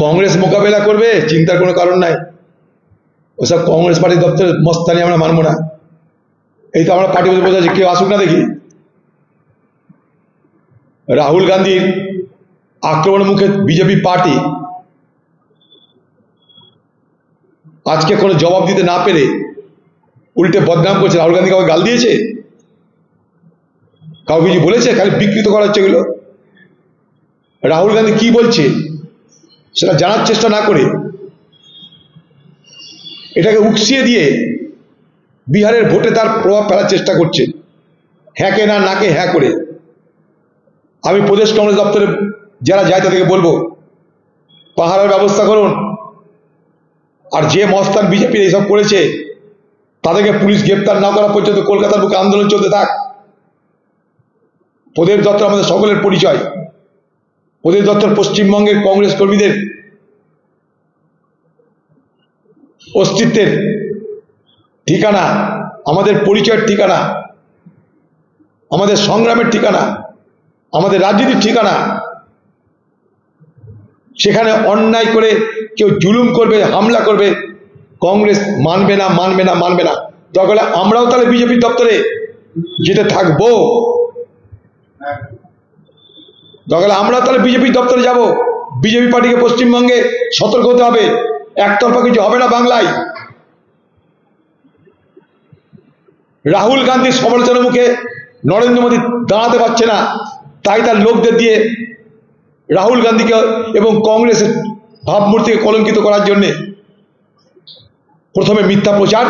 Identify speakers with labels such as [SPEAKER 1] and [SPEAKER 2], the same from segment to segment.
[SPEAKER 1] কংগ্রেস মোকাবেলা করবে, চিন্তার কোনো কারণ নাই। ওসব কংগ্রেস পার্টি দপ্তরের মস্তানি আমরা মানবো না। এই তো আমরা পার্টি বসে আছি কেউ আসুক না দেখি। রাহুল গান্ধীর আক্রমণের মুখে বিজেপি পার্টি। আজকে কোনো জবাব দিতে না পেরে উল্টে বদনাম করছে। রাহুল গান্ধী কাউকে গাল দিয়েছে? কাউকে কিছু বলেছে? খালি বিকৃত করা হচ্ছে এগুলো। রাহুল গান্ধী কি বলছে? সেটা জানার চেষ্টা না করে এটাকে উকসিয়ে দিয়ে বিহারের ভোটে তার প্রভাব ফেলার চেষ্টা করছে। হ্যাঁকে না, নাকে হ্যাঁ করে। আমি প্রদেশ কংগ্রেস দপ্তরে যারা যায় তাদেরকে বলব পাহাড়ের ব্যবস্থা করুন। আর যে মস্তান বিজেপি এইসব করেছে, তাদেরকে পুলিশ গ্রেপ্তার না করা পর্যন্ত কলকাতার বুকে আন্দোলন চলতে থাক। প্রদেশ দত্ত আমাদের সকলের পরিচয়। প্রদেশ দত্তর পশ্চিমবঙ্গের কংগ্রেস কর্মীদের অস্তিত্বের ঠিকানা, আমাদের পরিচয়ের ঠিকানা, আমাদের সংগ্রামের ঠিকানা, আমাদের রাজনীতির ঠিকানা, সেখানে অন্যায় করে কেউ জুলুম করবে, হামলা করবে, কংগ্রেস মানবে না মানবে না মানবে না। হলে আমরাও তাহলে বিজেপি দপ্তরে যেতে থাকব। দরকার আমরা তাহলে বিজেপি দপ্তরে যাব। বিজেপি পার্টিকে পশ্চিমবঙ্গে সতর্ক হতে হবে। একতরফা কিছু হবে না বাংলায়। রাহুল গান্ধীর সমালোচনার মুখে নরেন্দ্র মোদী দাঁড়াতে পারছে না। তাই তার লোকদের দিয়ে রাহুল গান্ধীকে এবং কংগ্রেসের ভাবমূর্তিকে কলঙ্কিত করার জন্যে প্রথমে মিথ্যা প্রচার,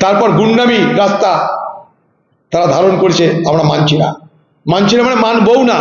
[SPEAKER 1] তারপর গুন্ডামি রাস্তা তারা ধারণ করছে, আমরা মানছি না। মানছি না মানে মানবও না